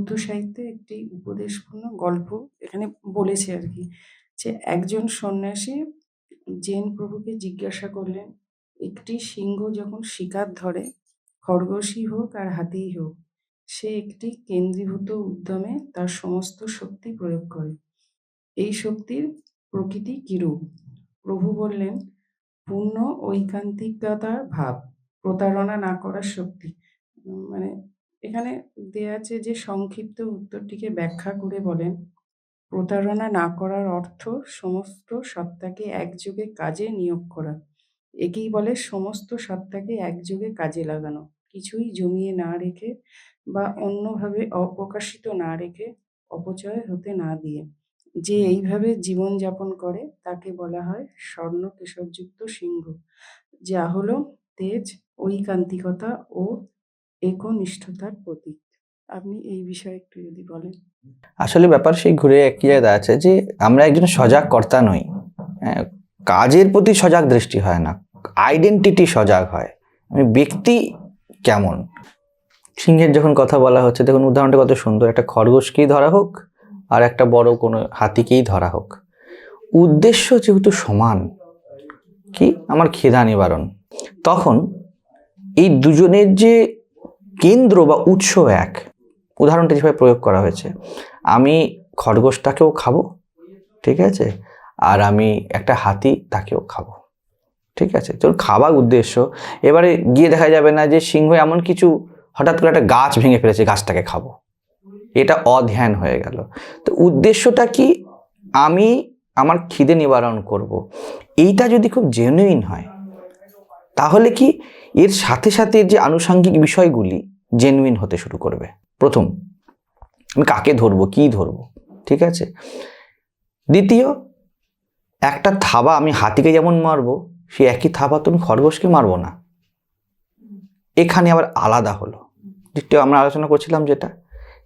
বৌদ্ধ সাহিত্যে একটি উপদেশপূর্ণ গল্প এখানে বলেছে আর কি, যে একজন সন্ন্যাসী জেন প্রভুকে জিজ্ঞাসা করলেন, একটি সিংহ যখন শিকার ধরে, খরগোশই হোক আর হাতিই হোক, সে একটি কেন্দ্রীভূত উদ্যমে তার সমস্ত শক্তি প্রয়োগ করে। এই শক্তির প্রকৃতি কিরূপ? প্রভু বললেন, পূর্ণ ঐকান্তিকতার ভাব, প্রতারণা না করার শক্তি। মানে এখানে দেয়া আছে যে সংক্ষিপ্ত উত্তরটিকে ব্যাখ্যা করে বলেন, প্রতারণা না করার অর্থ সমস্ত সত্তাকে একযোগে কাজে নিয়োগ করা। একেই বলে সমস্ত সত্তাকে একযোগে কাজে লাগানো। কিছুই জমিয়ে না রেখে বা অন্যভাবে অপ্রকাশিত না রেখে অপচয় হতে না দিয়ে। যে এইভাবে জীবনযাপন করে, তাকে বলা হয় স্বর্ণ কেশরযুক্ত সিংহ। যা হলো তেজ, ঐকান্তিকতা ও একনিষ্ঠতার প্রতীক। আপনি এই বিষয়ে একটু যদি বলেন। আসলে ব্যাপার সেই ঘুরে একই জায়গায় আছে যে আমরা একজন সজাগ কর্তা নই। হ্যাঁ, কাজের প্রতি সজাগ দৃষ্টি হয় না। আইডেন্টিটি সজাগ হয়। আমি ব্যক্তি কেমন? সিংহের যখন কথা বলা হচ্ছে দেখুন উদাহরণটা কত সুন্দর। একটা খরগোশকেই ধরা হোক আর একটা বড় কোনো হাতিকেই ধরা হোক। উদ্দেশ্য যেহেতু সমান কি? আমার ক্ষেদা নিবারণ তখন এই দুজনের যে কেন্দ্র বা উৎস এক। উদাহরণটা যেভাবে প্রয়োগ করা হয়েছে, আমি খরগোশটাকেও খাব, ঠিক আছে? আর আমি একটা হাতি তাকেও খাব, ঠিক আছে? চলুন খাবার উদ্দেশ্য। এবারে গিয়ে দেখা যাবে না যে সিংহ এমন কিছু হঠাৎ করে একটা গাছ ভেঙে ফেলেছে, গাছটাকে খাব। এটা অধ্যান হয়ে গেল। তো উদ্দেশ্যটা কি? আমি আমার খিদে নিবারণ করব। এইটা যদি খুব জেনুইন হয়, তাহলে কি এর সাথে সাথে যে আনুষঙ্গিক বিষয়গুলি জেনুইন হতে শুরু করবে। প্রথম, আমি কাকে ধরবো, কি ধরবো, ঠিক আছে? দ্বিতীয়, একটা থাবা আমি হাতিকে যেমন মারবো সে একই থাবা তুমি খরগোশকে মারবো না। এখানে আবার আলাদা হলো। দ্বিতীয় আমরা আলোচনা করছিলাম যেটা,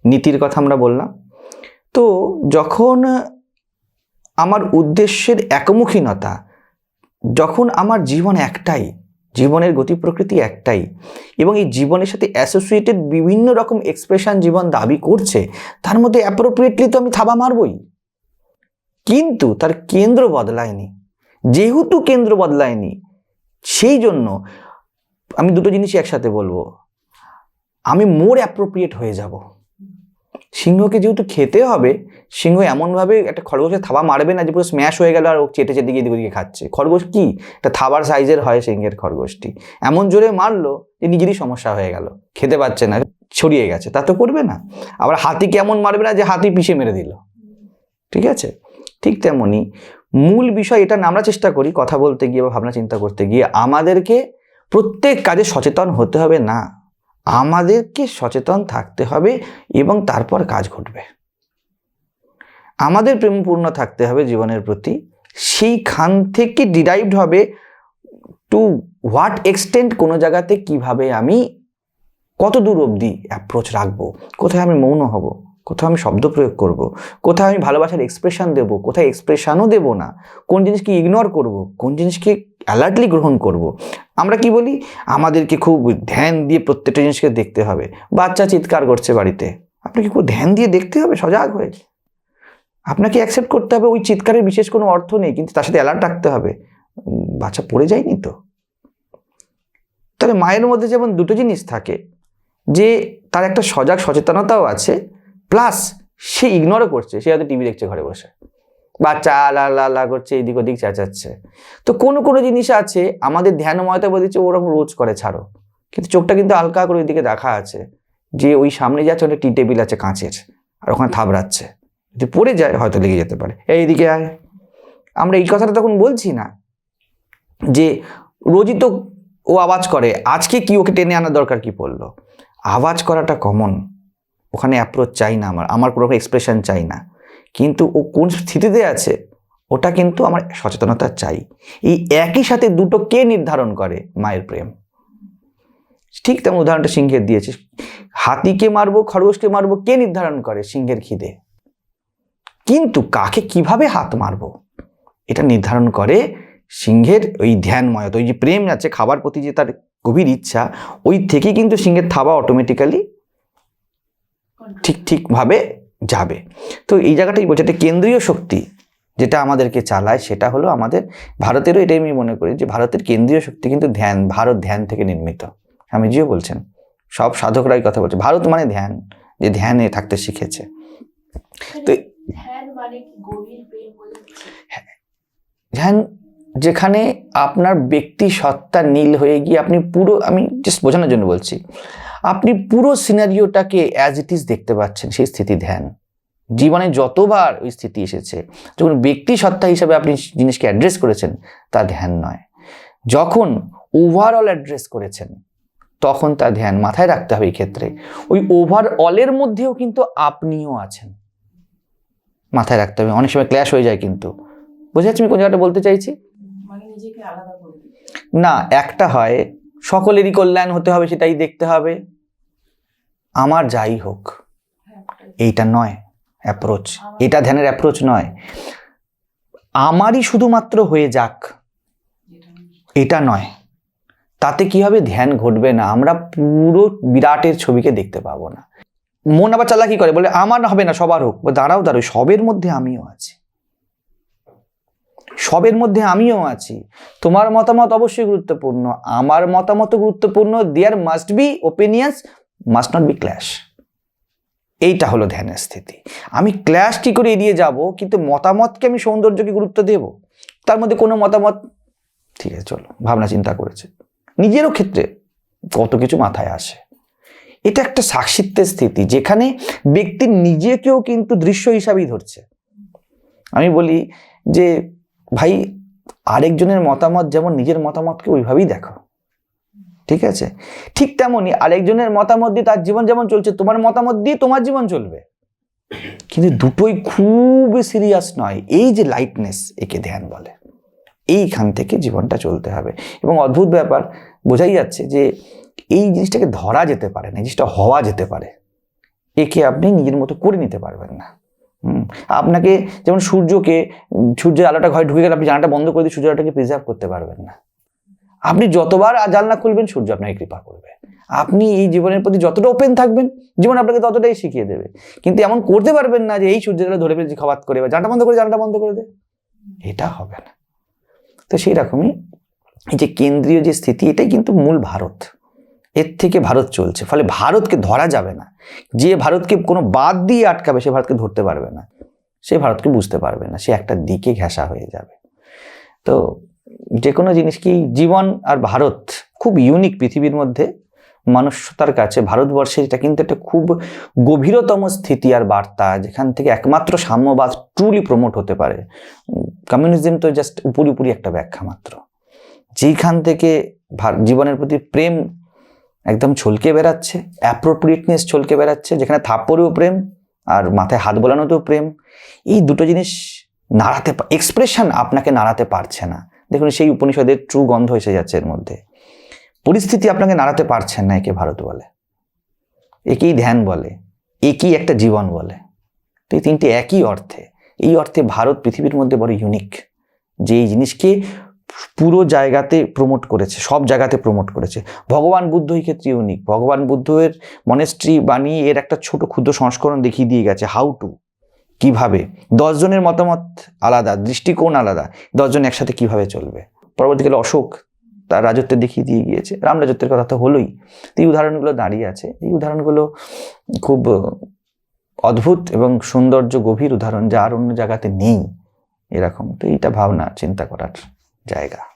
নীতির কথা আমরা বললাম। তো যখন আমার উদ্দেশ্যের একমুখীনতা, যখন আমার জীবন একটাই জীবনের গতি প্রকৃতি একটাই। এবং এই জীবনের সাথে অ্যাসোসিয়েটেড বিভিন্ন রকম এক্সপ্রেশন জীবন দাবি করছে, তার মধ্যে অ্যাপ্রোপ্রিয়েটলি তো আমি থাবা মারবই। কিন্তু তার কেন্দ্র বদলায়নি। যেহেতু কেন্দ্র বদলায়নি, সেই জন্য আমি দুটো জিনিসই একসাথে বলব। আমি মোর অ্যাপ্রোপ্রিয়েট হয়ে যাব। সিংহকে যেহেতু খেতে হবে, সিংহ এমনভাবে একটা খরগোশের থাবা মারবে না যে পুরো স্ম্যাশ হয়ে গেল আর ও চেটে চেটে গিয়ে ওদিকে খাচ্ছে। খরগোশ কি? একটা থাবার সাইজের হয় সিংহের খরগোশটি। এমন জোরে মারলো যে নিজেরই সমস্যা হয়ে গেল। খেতে পাচ্ছে না, ছড়িয়ে গেছে। তা তো করবে না। আবার হাতি কেমন মারবে না যে হাতি পিষে মেরে দিল। ঠিক আছে? ঠিক তেমনি মূল বিষয় এটা আমরা চেষ্টা করি কথা বলতে গিয়ে বা ভাবনা চিন্তা করতে গিয়ে আমাদেরকে প্রত্যেক কাজে সচেতন হতে হবে না। আমাদেরকে সচেতন থাকতে হবে এবং তারপর কাজ ঘটবে। আমাদের প্রেমপূর্ণ থাকতে হবে জীবনের প্রতি। সেইখান থেকে ডিরাইভড হবে টু হোয়াট এক্সটেন্ট কোনো জায়গাতে কীভাবে আমি কত দূর অবধি অ্যাপ্রোচ রাখব। কোথায় আমি মৌন হব? কোথাও আমি শব্দ প্রয়োগ করব। কোথায় আমি ভালোবাসার এক্সপ্রেশন দেব? কোথায় এক্সপ্রেশনও দেব না? কোন জিনিসকে ইগনোর করব? কোন জিনিসকে অ্যালার্টলি গ্রহণ করব। আমরা কি বলি? আমাদেরকে খুব ধ্যান দিয়ে প্রত্যেকটা জিনিসকে দেখতে হবে। বাচ্চা চিৎকার করছে বাড়িতে। আপনাকে খুব ধ্যান দিয়ে দেখতে হবে, সজাগ হয়ে। আপনাকে অ্যাকসেপ্ট করতে হবে, ওই চিৎকারের বিশেষ কোনো অর্থ নেই, কিন্তু তার সাথে অ্যালার্ট রাখতে হবে। বাচ্চা পড়ে যায়নি তো। তাহলে মায়ের মধ্যে যেমন দুটো জিনিস থাকে, যে তার একটা সজাগ সচেতনতাও আছে প্লাস সে ইগনোরও করছে, সে হয়তো টিভি দেখছে ঘরে বসে। বাচ্চা আলা আলা আলা করছে, এদিক ওদিক চেঁচাচ্ছে। তো কোনো কোনো জিনিস আছে, আমাদের ধ্যানময়তা দিচ্ছে ওরকম রোজ করে, ছাড়ো। কিন্তু চোখটা কিন্তু হালকা করে ওইদিকে দেখা আছে, যে ওই সামনে যাচ্ছে ওটা টি টেবিল আছে কাঁচের, আর ওখানে থাবড়াচ্ছে। যদি পড়ে যায়, হয়তো লেগে যেতে পারে। এই এইদিকে আয়। আমরা এই কথাটা তখন বলছি না, যে রোজই তো ও আওয়াজ করে, আজকে কি ওকে টেনে আনার দরকার কি পড়ল? আওয়াজ করাটা কমন ওখানে অ্যাপ্রোচ চাই না আমার আমার কোনো এক্সপ্রেশন চাই না। কিন্তু ও কোন স্থিতিতে আছে, ওটা কিন্তু আমার সচেতনতা চাই। এই একই সাথে দুটো কে নির্ধারণ করে? মায়ের প্রেম। ঠিক তেমন উদাহরণটা সিংহের দিয়েছে হাতিকে মারবো, খরগোশকে মারবো, কে নির্ধারণ করে সিংহের খিদে? কিন্তু কাকে কীভাবে হাত মারবো? এটা নির্ধারণ করে সিংহের ওই ধ্যানময়তা ওই যে প্রেম আছে, খাবার প্রতি যে তার গভীর ইচ্ছা, ওই থেকে কিন্তু সিংহের থাবা অটোমেটিক্যালি ঠিক, ঠিকভাবে যাবে। তো এই জায়গাটাই বলছে? একটা কেন্দ্রীয় শক্তি যেটা আমাদেরকে চালায় সেটা হলো আমাদের ভারতেরও এটাই আমি মনে করি যে ভারতের কেন্দ্রীয় শক্তি কিন্তু ধ্যান ভারত ধ্যান থেকে নির্মিত। স্বামীজিও বলছেন সব সাধকরাই কথা বলছে। ভারত মানে ধ্যান যে ধ্যানে থাকতে শিখেছে। তো ধ্যান মানে বোঝাচ্ছে ধ্যান যেখানে আপনার ব্যক্তি সত্তা নীল হয়ে গিয়ে আপনি পুরো আমি জাস্ট বোঝানোর জন্য বলছি আপনি পুরো সিনারিওটাকে অ্যাজ ইট ইজ দেখতে পাচ্ছেন সেই স্থিতি ধ্যান। জীবনে যতবার ওই স্থিতি এসেছে যখন ব্যক্তি সত্তা হিসাবে আপনি জিনিসকে অ্যাড্রেস করেছেন তা ধ্যান নয়। যখন ওভারঅল অ্যাড্রেস করেছেন তখন তা ধ্যান মাথায় রাখতে হবে এই ক্ষেত্রে। ওই ওভারঅলের মধ্যেও কিন্তু আপনিও আছেন। মাথায় রাখতে হবে অনেক সময় ক্ল্যাশ হয়ে যায় কিন্তু। বুঝে যাচ্ছে আমি কোন জায়গাটা বলতে চাইছি? মানে না একটা হয় সকলেরই কল্যাণ হতে হবে সেটাই দেখতে হবে। আমার যাই হোক, এইটা নয় অ্যাপ্রোচ এটা ধ্যানের অ্যাপ্রোচ নয়। আমারই শুধুমাত্র হয়ে যাক, এটা নয়। তাতে কি হবে? ধ্যান ঘটবে না। আমরা পুরো বিরাটের ছবিকে দেখতে পাবো না। মন আবার চালাকি করে, বলে, আমার হবে না, সবার হোক। দাঁড়াও দাঁড়াও সবের মধ্যে আমিও আছি। সবের মধ্যে আমিও আছি। তোমার মতামত অবশ্যই গুরুত্বপূর্ণ। আমার মতামত গুরুত্বপূর্ণ। There must be opinions must not be clash এইটা হলো ধ্যানের স্থিতি। আমি ক্ল্যাশ কি করে এড়িয়ে যাব? কিন্তু মতামতকে আমি সৌন্দর্যকে গুরুত্ব দেব? তার মধ্যে কোনো মতামত? ঠিক আছে, চলো, ভাবনা চিন্তা করেছে। নিজেরও ক্ষেত্রে কত কিছু মাথায় আসে। এটা একটা সাক্ষিত্বের স্থিতি, যেখানে ব্যক্তি নিজেকেও কিন্তু দৃশ্য হিসাবেই ধরছে। আমি বলি যে, ভাই, আরেকজনের মতামত যেমন নিজের মতামতকে ওইভাবেই দেখো। ঠিক আছে? ঠিক তেমনই আরেকজনের মতামত দিয়ে তার জীবন যেমন চলছে, তোমার মতামত দিয়ে তোমার জীবন চলবে। কিন্তু দুটোই খুব সিরিয়াস নয়। এই যে লাইটনেস একে ধ্যান বলে, এইখান থেকে জীবনটা চলতে হবে। এবং অদ্ভুত ব্যাপার, বোঝাই যাচ্ছে যে এই জিনিসটাকে ধরা যেতে পারে না, এই জিনিসটা হওয়া যেতে পারে। একে আপনি নিজের মতো করে নিতে পারবেন না। আপনাকে যেমন সূর্যকে, সূর্যের আলোটা ঘরে ঢুকে গেলে আপনি জানাটা বন্ধ করে দিয়ে সূর্যের আলোটাকে প্রিজার্ভ করতে পারবেন না। আপনি যতবার জানলা খুলবেন, সূর্য আপনাকে কৃপা করবে। আপনি এই জীবনের প্রতি যতটা ওপেন থাকবেন, জীবন আপনাকে ততটাই শিখিয়ে দেবে। কিন্তু এমন করতে পারবেন না যে, এই সূর্যের আলো ধরে ফেলছি, খাবাত করে বা জানটা বন্ধ করে জানটা বন্ধ করে দে। এটা হবে না। তো সেই রকমই এই যে কেন্দ্রীয় যে স্থিতি, এটাই কিন্তু মূল ভারত। এর থেকে ভারত চলছে। ফলে ভারতকে ধরা যাবে না। যে ভারতকে কোনো বাদ দিয়ে আটকাবে, সে ভারতকে ধরতে পারবে না। সে ভারতকে বুঝতে পারবে না। সে একটা দিকে ঘেঁষা হয়ে যাবে। তো যে কোনো জিনিস কি জীবন আর ভারত খুব ইউনিক পৃথিবীর মধ্যে মানুষতার কাছে ভারতবর্ষের এটা কিন্তু একটা খুব গভীরতম স্থিতি আর বার্তা, যেখান থেকে একমাত্র সাম্যবাদ ট্রুলি প্রমোট হতে পারে। কমিউনিজম তো জাস্ট উপরি উপরি একটা ব্যাখ্যা মাত্র। যেইখান থেকে জীবনের প্রতি প্রেম একদম ছলকে বেড়াচ্ছে অ্যাপ্রোপ্রিয়েটনেস ছলকে বেড়াচ্ছে, যেখানে থাপ্পড়েও প্রেম আর মাথায় হাত বোলানোতেও প্রেম, এই দুটো জিনিস নাড়াতে এক্সপ্রেশন আপনাকে নাড়াতে পারছে না। দেখুন, সেই উপনিষদের ট্রু গন্ধ এসে যাচ্ছে এর মধ্যে। পরিস্থিতি আপনাকে নাড়াতে পারছেন না একে ভারত বলে। একেই ধ্যান বলে, একই একটা জীবন বলে। তো এই তিনটে একই অর্থে, এই অর্থে ভারত পৃথিবীর মধ্যে বড় ইউনিক যে এই জিনিসকে পুরো জায়গাতে প্রমোট করেছে, সব জায়গাতে প্রমোট করেছে। ভগবান বুদ্ধ এই ক্ষেত্রে ইউনিক ভগবান বুদ্ধের মনেস্ট্রি বানিয়ে এর একটা ছোট ক্ষুদ্র সংস্করণ দেখিয়ে দিয়ে গেছে হাউ টু কীভাবে? দশজনের মতামত আলাদা, দৃষ্টিকোণ আলাদা, দশজন একসাথে কীভাবে চলবে? পরবর্তীকালে অশোক তার রাজত্ব দেখিয়ে দিয়ে গিয়েছে, রাম রাজত্বের কথা তো হলোই। তো এই উদাহরণগুলো দাঁড়িয়ে আছে। এই উদাহরণগুলো খুব অদ্ভুত এবং সৌন্দর্য গভীর উদাহরণ যা আর অন্য জায়গাতে নেই এরকম। তো এইটা ভাবনা, চিন্তা করার জায়গা।